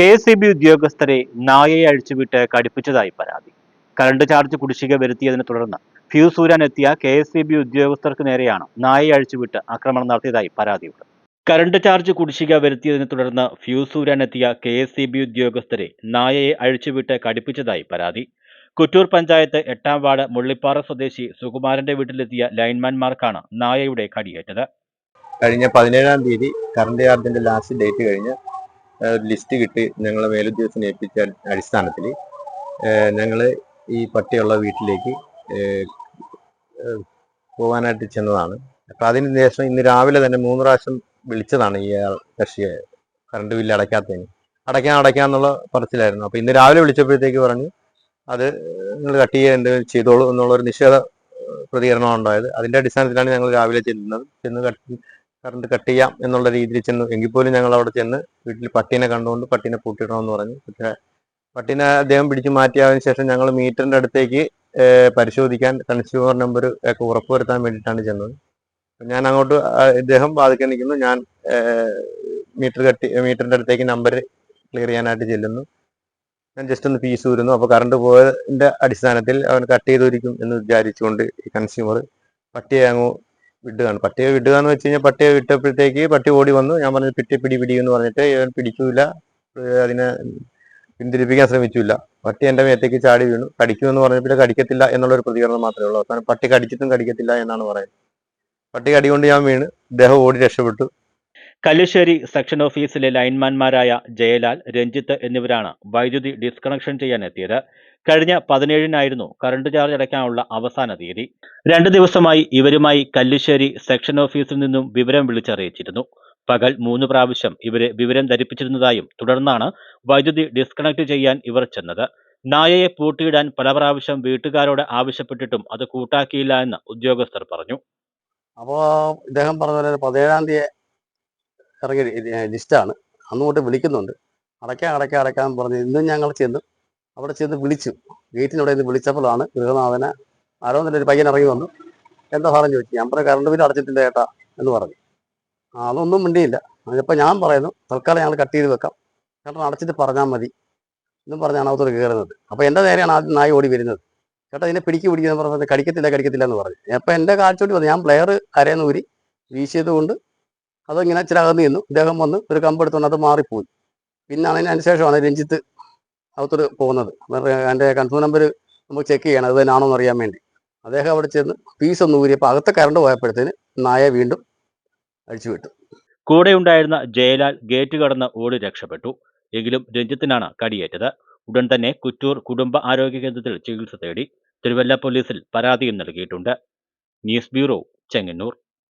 K S E B ഉദ്യോഗസ്ഥരെ നായയെ അഴിച്ചുവിട്ട് കടുപ്പിച്ചതായി പരാതി. കറണ്ട് ചാർജ് കുടിശ്ശിക വരുത്തിയതിനെ തുടർന്ന് ഫ്യൂസ് ഊരാൻ എത്തിയ കെ എസ് ഇ ബി ഉദ്യോഗസ്ഥർക്ക് നേരെയാണ് നായയെ അഴിച്ചുവിട്ട് ആക്രമണം നടത്തിയതായി പരാതിയുണ്ട്. കറണ്ട് ചാർജ് കുടിശ്ശിക വരുത്തിയതിനെ തുടർന്ന് ഫ്യൂസ് ഊരാൻ എത്തിയ കെ എസ് ഇ ബി ഉദ്യോഗസ്ഥരെ നായയെ അഴിച്ചുവിട്ട് കടുപ്പിച്ചതായി പരാതി. കുറ്റൂർ പഞ്ചായത്ത് എട്ടാം വാർഡ് മുള്ളിപ്പാറ സ്വദേശി സുകുമാരന്റെ വീട്ടിലെത്തിയ ലൈൻമാൻമാർക്കാണ് നായയുടെ കടിയേറ്റത്. കഴിഞ്ഞ പതിനേഴാം തീയതി കറണ്ട് ചാർജിന്റെ ലാസ്റ്റ് ഡേറ്റ് കഴിഞ്ഞ് ലിസ്റ്റ് കിട്ടി. ഞങ്ങളെ മേലുദ്യോഗസ്ഥനെ ഏൽപ്പിച്ച അടിസ്ഥാനത്തിൽ ഞങ്ങൾ ഈ പട്ടിയുള്ള വീട്ടിലേക്ക് പോകാനായിട്ട് ചെന്നതാണ്. അപ്പം അതിന് ശേഷം ഇന്ന് രാവിലെ തന്നെ മൂന്ന് പ്രാവശ്യം വിളിച്ചതാണ് ഈ ആൾ കക്ഷിയെ. കറണ്ട് ബില്ല് അടയ്ക്കാത്തതിന്. അടയ്ക്കാൻ അടയ്ക്കാന്നുള്ള പറച്ചിലായിരുന്നു. അപ്പം ഇന്ന് രാവിലെ വിളിച്ചപ്പോഴത്തേക്ക് പറഞ്ഞു അത് നിങ്ങൾ കട്ട് ചെയ്യുക എന്തെങ്കിലും ചെയ്തോളൂ എന്നുള്ളൊരു നിഷേധ പ്രതികരണമാണ് ഉണ്ടായത്. അതിന്റെ അടിസ്ഥാനത്തിലാണ് ഞങ്ങൾ രാവിലെ ചെല്ലുന്നത് ചെന്ന് കട്ട് കറണ്ട് കട്ട് ചെയ്യാം എന്നുള്ള രീതിയിൽ ചെന്നു. എങ്കിൽ പോലും ഞങ്ങൾ അവിടെ ചെന്ന് വീട്ടിൽ പട്ടീനെ കണ്ടുകൊണ്ട് പട്ടീനെ പൂട്ടിയിടണമെന്ന് പറഞ്ഞു. പക്ഷേ പട്ടീനെ അദ്ദേഹം പിടിച്ചു മാറ്റിയതിനു ശേഷം ഞങ്ങൾ മീറ്ററിന്റെ അടുത്തേക്ക് പരിശോധിക്കാൻ കൺസ്യൂമർ നമ്പർ ഒക്കെ ഉറപ്പുവരുത്താൻ വേണ്ടിയിട്ടാണ് ചെന്നത്. ഞാൻ അങ്ങോട്ട് ഇദ്ദേഹം ബാധിക്കാൻ നിൽക്കുന്നു. ഞാൻ മീറ്റർ കട്ടി മീറ്ററിന്റെ അടുത്തേക്ക് നമ്പർ ക്ലിയർ ചെയ്യാനായിട്ട് ചെല്ലുന്നു. ഞാൻ ജസ്റ്റ് ഒന്ന് പീസ് ഊരുന്നു. അപ്പോൾ കറണ്ട് പോയതിന്റെ അടിസ്ഥാനത്തിൽ അവൻ കട്ട് ചെയ്തൊരിക്കും എന്ന് വിചാരിച്ചുകൊണ്ട് ഈ കൺസ്യൂമർ പട്ടിയെ അങ്ങ് വിടുകയാണ്. പട്ടിയെ വിടുക എന്ന് വെച്ച് കഴിഞ്ഞാൽ പട്ടിയെ വിട്ടപ്പോഴത്തേക്ക് പട്ടി ഓടി വന്നു. ഞാൻ പറഞ്ഞു പിട്ടി പിടി പിടി എന്ന് പറഞ്ഞിട്ട് ഇവൻ പിടിക്കൂല അതിനെ പിന്തിരിപ്പിക്കാൻ ശ്രമിച്ചില്ല പട്ടി എന്റെ മേത്തേക്ക് ചാടി വീണു. കടിക്കുമെന്ന് പറഞ്ഞപ്പോൾ കടിക്കത്തില്ല എന്നുള്ളൊരു പ്രതികരണം മാത്രമേ ഉള്ളൂ. അവസാനം പട്ടി കടിച്ചിട്ടും കടിക്കത്തില്ല എന്നാണ് പറയുന്നത്. പട്ടി കടികൊണ്ട് ഞാൻ വീണ്. ഇദ്ദേഹം ഓടി രക്ഷപ്പെട്ടു. കല്ലുശ്ശേരി സെക്ഷൻ ഓഫീസിലെ ലൈൻമാൻമാരായ ജയലാൽ രഞ്ജിത്ത് എന്നിവരാണ് വൈദ്യുതി ഡിസ്കണക്ഷൻ ചെയ്യാൻ എത്തിയത് കഴിഞ്ഞ പതിനേഴിനായിരുന്നു കറണ്ട് ചാർജ് അടയ്ക്കാനുള്ള അവസാന തീയതി. രണ്ട് ദിവസമായി ഇവരുമായി കല്ലുശ്ശേരി സെക്ഷൻ ഓഫീസിൽ നിന്നും വിവരം വിളിച്ചറിയിച്ചിരുന്നു. പകൽ മൂന്ന് പ്രാവശ്യം ഇവരെ വിവരം ധരിപ്പിച്ചിരുന്നതായും തുടർന്നാണ് വൈദ്യുതി ഡിസ്കണക്ട് ചെയ്യാൻ ഇവർ ചെന്നത്. നായയെ പൂട്ടിയിടാൻ പല പ്രാവശ്യം വീട്ടുകാരോട് ആവശ്യപ്പെട്ടിട്ടും അത് കൂട്ടാക്കിയില്ല എന്ന് ഉദ്യോഗസ്ഥർ പറഞ്ഞു. അപ്പോൾ ഇദ്ദേഹം പറഞ്ഞ പതിനേഴാം തീയതി ഇറങ്ങിയ ലിസ്റ്റാണ്. അന്ന് തൊട്ട് വിളിക്കുന്നുണ്ട്. അടയ്ക്കാം അടയ്ക്കാം അടയ്ക്കാൻ പറഞ്ഞ് ഇന്നും ഞങ്ങൾ ചെന്ന് അവിടെ ചെന്ന് വിളിച്ചു. ഗേറ്റിനവിടെ നിന്ന് വിളിച്ചപ്പോഴാണ് ഗൃഹനാഥനെ ആരോ നല്ലൊരു പയ്യൻ ഇറങ്ങി വന്നു. എന്താ സാറെന്ന് ചോദിച്ചു? ഞാൻ പറഞ്ഞ കറണ്ട് ബില്ല് അടച്ചിട്ടില്ല ചേട്ടാ എന്ന് പറഞ്ഞു. അതൊന്നും മിണ്ടിയില്ല. അതിപ്പോൾ ഞാൻ പറയുന്നു തൽക്കാലം ഞങ്ങൾ കട്ട് ചെയ്ത് വെക്കാം. ചേട്ടൻ അടച്ചിട്ട് പറഞ്ഞാൽ മതി. എന്നും പറഞ്ഞാണ് അകത്തോട്ട് കയറുന്നത്. അപ്പോൾ എന്റെ നേരെയാണ് ആദ്യം നായി ഓടി വരുന്നത്. ചേട്ടാ ഇതിനെ പിടിക്ക് പിടിക്കുന്ന പറഞ്ഞത് കടിക്കത്തില്ല കടിക്കത്തില്ല എന്ന് പറഞ്ഞു. അപ്പം എന്റെ കാഴ്ചോട്ട് വന്നു ഞാൻ പ്ലെയർ കരയെന്ന് ഊരി വീശിയത് കൊണ്ട് അതിങ്ങനെ ഇച്ചിരി അകന്ന് നിന്നു. ഇദ്ദേഹം വന്ന് ഒരു കമ്പെടുത്തുകൊണ്ട് അത് മാറിപ്പോയി. പിന്നാണ് അതിന് ശേഷമാണ് രഞ്ജിത്ത് അകത്തോട് പോകുന്നത്. എന്റെ കൺഫ്യൂം നമ്പർ നമുക്ക് ചെക്ക് ചെയ്യണം. അത് തന്നെയാണോ എന്ന് അറിയാൻ വേണ്ടി. അദ്ദേഹം അവിടെ ചെന്ന് പീസ് ഒന്ന് ഊരിയപ്പോൾ അകത്തെ കറണ്ട് പോയപ്പോഴത്തേന് നായ വീണ്ടും അഴിച്ചു വിട്ടു. കൂടെയുണ്ടായിരുന്ന ജയലാൽ ഗേറ്റ് കടന്ന് ഓടി രക്ഷപ്പെട്ടു. എങ്കിലും രഞ്ജിത്തിനാണ് കടിയേറ്റത്. ഉടൻ തന്നെ കുറ്റൂർ കുടുംബ ആരോഗ്യ കേന്ദ്രത്തിൽ ചികിത്സ തേടി തിരുവല്ല പോലീസിൽ പരാതിയും നൽകിയിട്ടുണ്ട്. News bureau Chengannur.